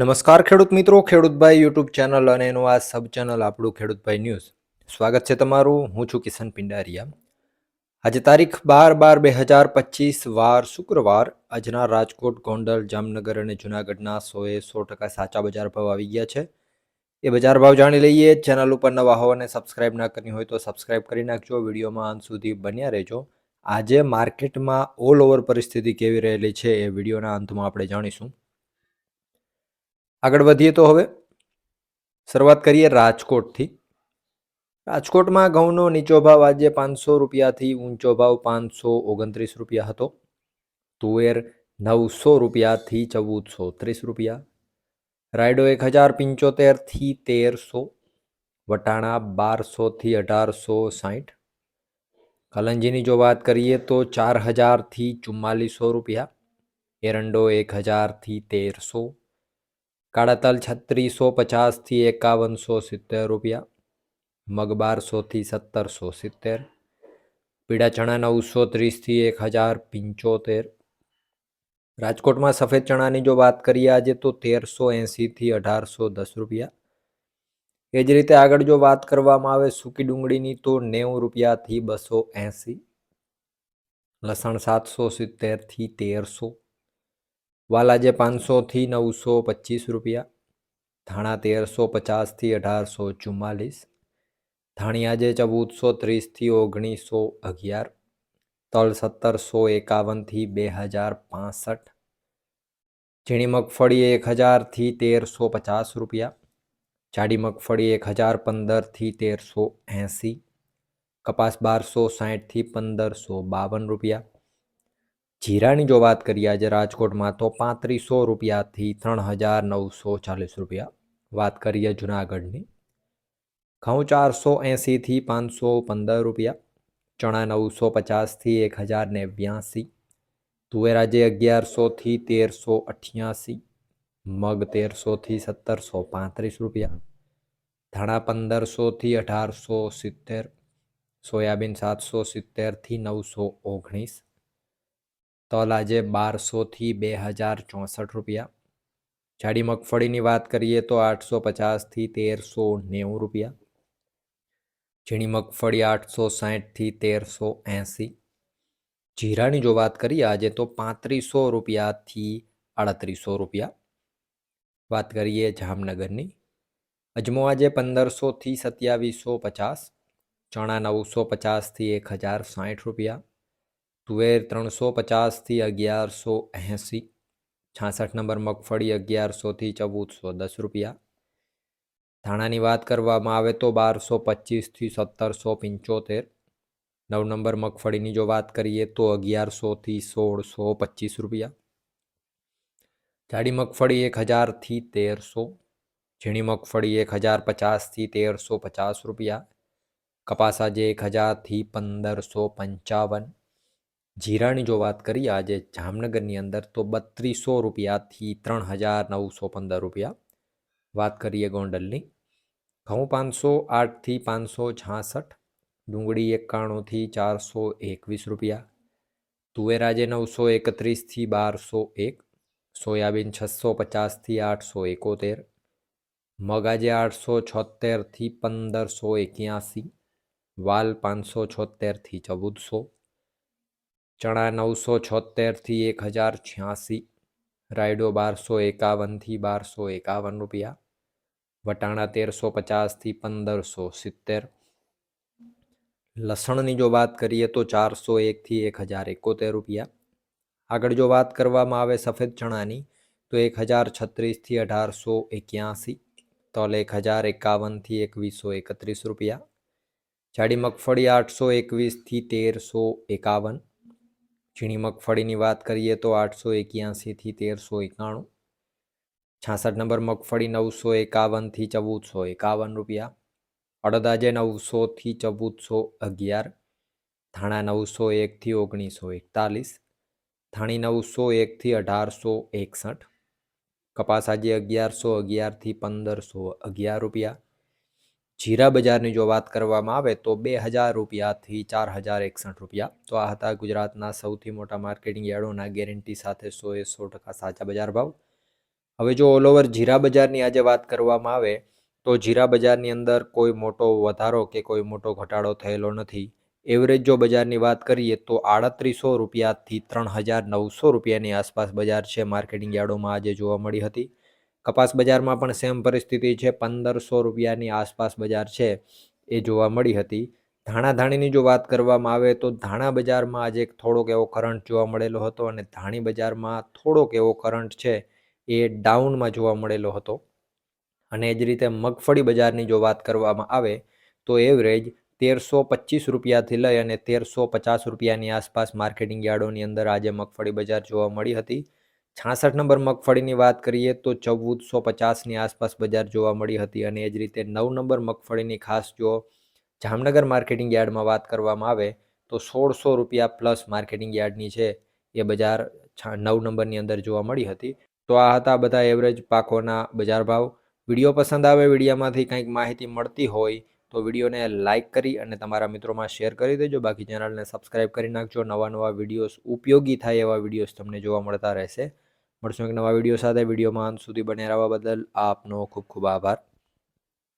નમસ્કાર ખેડૂત મિત્રો ખેડૂતભાઈ યુટ્યુબ ચેનલ અને એનું આ સબ ચેનલ આપણું ખેડૂતભાઈ ન્યૂઝ સ્વાગત છે તમારું, હું છું કિશન પિંડારિયા. આજે તારીખ બાર બાર બે હજાર પચીસ, વાર શુક્રવાર, આજના રાજકોટ, ગોંડલ, જામનગર અને જુનાગઢના સોએ સો ટકા સાચા બજાર ભાવ આવી ગયા છે. એ બજાર ભાવ જાણી લઈએ ચેનલ ઉપર નવા હો અને સબસ્ક્રાઇબ ના કરી હોય તો સબસ્ક્રાઇબ કરી નાખજો, વિડીયોમાં અંત સુધી બન્યા રહેજો. આજે માર્કેટમાં ઓલ ઓવર પરિસ્થિતિ કેવી રહેલી છે એ વિડીયોના અંતમાં આપણે જાણીશું. આગળ વધીએ તો હવે શરૂઆત કરીએ રાજકોટથી. રાજકોટમાં ઘઉંનો નીચો ભાવ આજે પાંચસો રૂપિયાથી ઊંચો ભાવ પાંચસો ઓગણત્રીસ રૂપિયા હતો. તુવેર નવસો રૂપિયાથી ચૌદસો ત્રીસ રૂપિયા. રાયડો એક હજાર પંચોતેરથી તેરસો. વટાણા બારસોથી અઢારસો સાઠ. કલંજીની જો વાત કરીએ તો ચાર હજારથી ચુમ્માલીસો રૂપિયા. એરંડો એક હજારથી તેરસો. કાળા તલ છત્રીસો પચાસથી એકાવનસો સિત્તેર રૂપિયા. મગ બારસોથી સત્તરસો સિત્તેર. પીળા ચણા નવસો ત્રીસથી એક હજાર પંચોતેર. રાજકોટમાં સફેદ ચણાની જો વાત કરીએ આજે તો તેરસો એંસીથી અઢારસો દસ રૂપિયા. એ જ રીતે આગળ જો વાત કરવામાં આવે સૂકી ડુંગળીની તો નેવું રૂપિયાથી બસો એંસી લસણ સાતસો સિત્તેરથી તેરસો. વાલાજે પાંચસોથી નવસો પચીસ રૂપિયા ધાણા તેરસો પચાસથી અઢારસો ચુમ્માલીસ ધાણિયાજે ચૌદસો ત્રીસથી ઓગણીસો અગિયાર તલ સત્તરસો એકાવનથી બે હજાર પાસઠ ઝીણી મગફળી એક હજારથી તેરસો પચાસ રૂપિયા જાડી મગફળી એક હજાર પંદરથી તેરસો એંસી કપાસ બારસો સાહીઠથી પંદરસો બાવન રૂપિયા જીરાની જો વાત કરીએ આજે રાજકોટમાં, તો પાંત્રીસો રૂપિયાથી ત્રણ હજાર નવસો ચાલીસ રૂપિયા. વાત કરીએ જુનાગઢની. ઘઉં ચારસો એંસીથી પાંચસો પંદર રૂપિયા. ચણા નવસો પચાસથી એક હજાર નેવ્યાસી. તુવેર આજે અગિયારસોથી તેરસો અઠ્યાસી. મગ તેરસોથી સત્તરસો પાંત્રીસ રૂપિયા. ધાણા પંદરસોથી અઢારસો સિત્તેર. સોયાબીન સાતસો સિત્તેરથી નવસો ઓગણીસ. તલ આજે બારસોથી બે હજાર ચોસઠ રૂપિયા. જાડી મગફળીની વાત કરીએ તો આઠસો પચાસથી તેરસો નેવું રૂપિયા. ઝીણી મગફળી આઠસો સાહીઠથી તેરસો એંસી. જીરાની જો વાત કરીએ આજે તો પાંત્રીસો રૂપિયાથી આડત્રીસો રૂપિયા. વાત કરીએ જામનગરની. અજમો આજે પંદરસોથી સત્યાવીસો પચાસ. ચણા નવસો પચાસથી એક હજાર સાઠ રૂપિયા. તુવેર ત્રણસો પચાસથી અગિયારસો એંસી છાસઠ નંબર મગફળી અગિયારસોથી ચૌદસો દસ રૂપિયા ધાણાની વાત કરવામાં આવે તો બારસો પચીસથી સત્તરસો પંચોતેર નવ નંબર મગફળીની જો વાત કરીએ તો અગિયારસોથી સોળસો પચીસ રૂપિયા જાડી મગફળી એક હજારથી તેરસો ઝીણી મગફળી એક હજાર પચાસથી તેરસો પચાસ રૂપિયા કપાસ આજે એક હજારથી પંદરસો પંચાવન જીરાની જો વાત કરીએ, આજે જામનગરની અંદર તો બત્રીસો રૂપિયાથી ત્રણ હજાર નવસો પંદર રૂપિયા. વાત કરીએ ગોંડલની. ઘઉં પાંચસો આઠથી પાંચસો છાસઠ, ડુંગળી એકાણુંથી ચારસો એકવીસ રૂપિયા. તુવેર આજે નવસો એકત્રીસથી બારસો એક, સોયાબીન છસો પચાસથી આઠસો એકોતેર, મગ આજે આઠસો છોતેરથી પંદરસો એક્યાસી, વાલ પાંચસો છોતેરથી ચૌદસો ચણા નવસો છોતેરથી એક હજાર છ્યાસી રાયડો બારસો એકાવનથી બારસો એકાવન રૂપિયા વટાણા તેરસો પચાસથી પંદરસો સિત્તેર લસણની જો વાત કરીએ તો ચારસો એકથી એક હજાર એકોતેર રૂપિયા આગળ જો વાત કરવામાં આવે સફેદ ચણાની, તો એક હજાર છત્રીસથી અઢારસો એક્યાસી તલ એક હજાર એકાવનથી એકવીસો એકત્રીસ રૂપિયા જાડી મગફળી આઠસો એકવીસથી તેરસો એકાવન ઝીણી મગફળીની વાત કરીએ તો આઠસો એક્યાસીથી તેરસો એકાણું. છાસઠ નંબર મગફળી નવસો એકાવનથી ચૌદસો એકાવન રૂપિયા. અડદાજે નવસોથી ચૌદસો અગિયાર. ધાણા નવસો એકથી ઓગણીસો એકતાલીસ. ધાણી નવસો એકથી અઢારસો એકસઠ. કપાસ આજે અગિયારસો અગિયારથી પંદરસો અગિયાર રૂપિયા. જીરા બજારની જો વાત કરવામાં આવે તો બે હજાર રૂપિયાથી ચાર હજાર એકસઠ રૂપિયા. તો આ હતા ગુજરાતના સૌથી મોટા માર્કેટિંગ યાર્ડોના ગેરંટી સાથે સો એ સો ટકા સાચા બજાર ભાવ. હવે જો ઓલ ઓવર જીરા બજારની આજે વાત કરવામાં આવે તો જીરા બજારની અંદર કોઈ મોટો વધારો કે કોઈ મોટો ઘટાડો થયેલો નથી. એવરેજ જો બજારની વાત કરીએ તો આડત્રીસો રૂપિયાથી ત્રણ હજાર નવસો રૂપિયાની આસપાસ બજાર છે માર્કેટિંગ યાર્ડોમાં આજે જોવા મળી હતી. કપાસ બજારમાં પણ સેમ પરિસ્થિતિ છે. પંદરસો રૂપિયાની આસપાસ બજાર છે એ જોવા મળી હતી. ધાણા ધાણીની જો વાત કરવામાં આવે તો ધાણા બજારમાં આજે થોડોક એવો કરંટ જોવા મળેલો હતો અને ધાણી બજારમાં થોડોક એવો કરંટ છે એ ડાઉનમાં જોવા મળેલો હતો. અને એ જ રીતે મગફળી બજારની જો વાત કરવામાં આવે તો એવરેજ તેરસો પચીસ રૂપિયાથી લઈ અને તેરસો પચાસ રૂપિયાની આસપાસ માર્કેટિંગ યાર્ડોની અંદર આજે મગફળી બજાર જોવા મળી હતી. છાસઠ નંબર મગફળીની વાત કરીએ તો ચૌદસો પચાસની આસપાસ બજાર જોવા મળી હતી અને એ જ રીતે નવ નંબર મગફળીની ખાસ જો જામનગર માર્કેટિંગ યાર્ડમાં વાત કરવામાં આવે તો સોળસો રૂપિયા પ્લસ માર્કેટિંગ યાર્ડની છે એ બજાર નવ નંબરની અંદર જોવા મળી હતી. તો આ હતા બધા એવરેજ પાકોના બજાર ભાવ. વીડિયો પસંદ આવે વિડીયોમાંથી કંઈક માહિતી મળતી હોય તો વિડીયોને લાઇક કરી અને તમારા મિત્રોમાં શેર કરી દેજો. બાકી ચેનલને સબસ્ક્રાઇબ કરી નાખજો. નવા નવા વિડીયોઝ ઉપયોગી થાય એવા વિડીયોઝ તમને જોવા મળતા રહેશે. મળશું એક નવા વીડિયો સાથે. વિડીયોમાં અંત સુધી બને રહેવા બદલ આપનો ખૂબ ખૂબ આભાર.